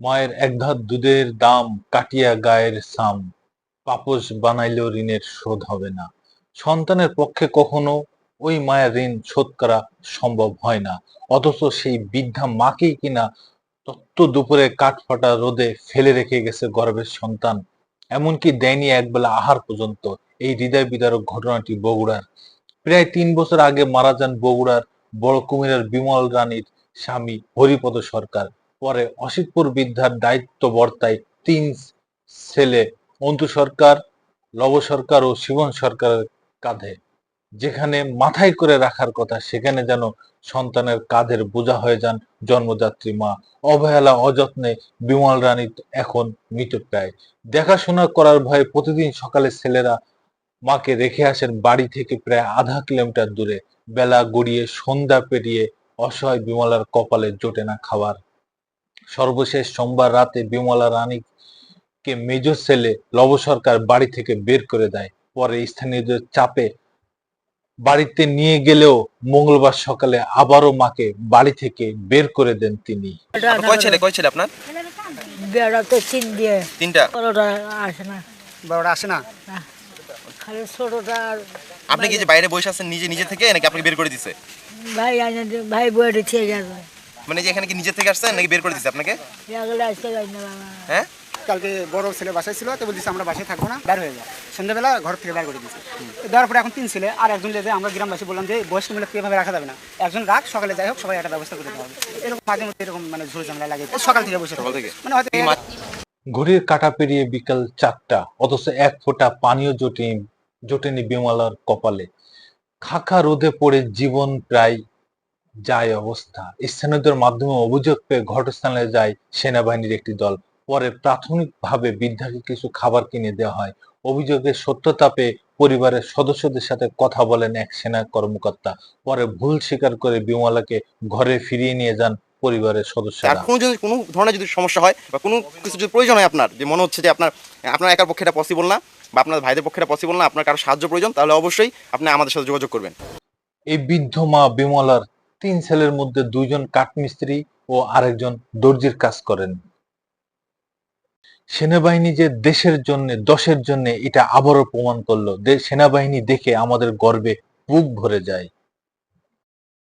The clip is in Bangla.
মায়ের একধার দুধের দাম কাটিয়া গায়ের সাম। পাপস বানাইল ঋণের শোধ হবে না। সন্তানের পক্ষে কখনো ওই মায়ের ঋণ শোধ করা সম্ভব হয় না। অথচ সেই বৃদ্ধা মাকেই কিনা তত্ত্ব দুপুরে কাঠফাটা রোদে ফেলে রেখে গেছে গর্ভের সন্তান। এমনকি দেয়নি একবেলা আহার পর্যন্ত। এই হৃদয় বিদারক ঘটনাটি বগুড়ার। প্রায় তিন বছর আগে মারা যান বগুড়ার বড় কুমিরের বিমল রানীর স্বামী হরিপদ সরকার। পরে অসিতপুর বৃদ্ধার দায়িত্ব বর্তায় তিন ছেলে, অন্তু সরকার, লব সরকার ও শিবন সরকারের কাঁধে। যেখানে মাথায় করে রাখার কথা, সেখানে যেন সন্তানের কাঁধের বোঝা হয়ে যান জন্মদাত্রী মা। অবহেলা, অযত্নে বিমল রানী এখন মৃতপ্রায় দেখাশোনা করার ভয়ে প্রতিদিন সকালে ছেলেরা মাকে রেখে আসেন বাড়ি থেকে প্রায় আধা কিলোমিটার দূরে। বেলা গড়িয়ে সন্ধ্যা পেরিয়ে অসহায় বিমলার কপালে জোটে না খাবার। সর্বশেষ সোমবার রাতে বিমলা রানীকে মেজ ছেলে লব সরকার বাড়ি থেকে বের করে দেয়। পরে স্থানীয়দের চাপে বাড়িতে নিয়ে গেলেও মঙ্গলবার সকালে আবারও মাকে বাড়ি থেকে বের করে দেন তিনি। কয় ছেলে কয় ছেলে আপনার? বেড়া তো চিন দিয়ে। তিনটা। বড়টা আসে না। বড়টা আসে না? না। খালি ছোটটা আপনি কি যে বাইরে বসে আছেন নিজে নিজে থেকে নাকি আপনাকে বের করে দিছে? ভাই ভাই বইটা ঠিক আছে। মানে যে এখানে কি নিজে থেকে আসছেন নাকি বের করে দিছে আপনাকে? বাবা। হ্যাঁ? কালকে বড় ছেলে বাসায় ছিল তো বলতেছে আমরা বাসায় থাকব না বের হয়ে যায় সন্ধ্যাবেলা ঘর থেকে বের করে দিয়েছে। দেওয়ার পরে এখন তিন ছেলে আর একজন লেদে আমরা গ্রামবাসী বললাম যে বয়স্ক মিলে এভাবে রাখা যাবে না? একজন রাখ সকালে যাই হোক সবাই একটা ব্যবস্থা করে দেওয়া হবে। এরকম মাঝে মধ্যে এরকম মানে ঝুড়ি ঝামেলা লাগে সকাল থেকে বসে সকাল থেকে। মানে হয়তো ঘড়ির কাটা পেরিয়ে বিকাল চারটা অথচ এক ফোঁটা পানীয় জোটেনি জোটেনি বিমলার কপালে। খাখা রোদে পড়ে জীবন প্রায় যায় অবস্থা। স্থানীয়দের মাধ্যমে অভিযোগ পেয়ে ঘটনাস্থলে যায় সেনাবাহিনীর একটি দল। পরে প্রাথমিকভাবে বৃদ্ধাকে কিছু খাবার কিনে দেওয়া হয়। অভিযোগের সত্যতা পেয়ে পরিবারের সদস্যদের সাথে কথা বলেন এক সেনা কর্মকর্তা। পরে ভুল স্বীকার করে বিমলাকে ঘরে ফিরিয়ে নিয়ে যান পরিবারের আর সদস্যরা কোনো যদি কোনো ধরনের যদি সমস্যা হয় বা কোনো কিছু যদি প্রয়োজন হয় আপনার যে মনে হচ্ছে যে আপনার আপনার একার পক্ষে এটা পসিবল না বা আপনার ভাইদের পক্ষে এটা পসিবল না আপনার কারও সাহায্য প্রয়োজন তাহলে অবশ্যই আপনি আমাদের সাথে যোগাযোগ করবেন। এই বৃদ্ধ মা বিমলার তিন ছেলের মধ্যে দুইজন কাঠমিস্ত্রি ও আরেকজন দর্জির কাজ করেন। সেনাবাহিনী যে দেশের জন্য, দশের জন্য এটা আবারও প্রমাণ করল সেনাবাহিনী দেখে আমাদের গর্বে বুক ভরে যায়।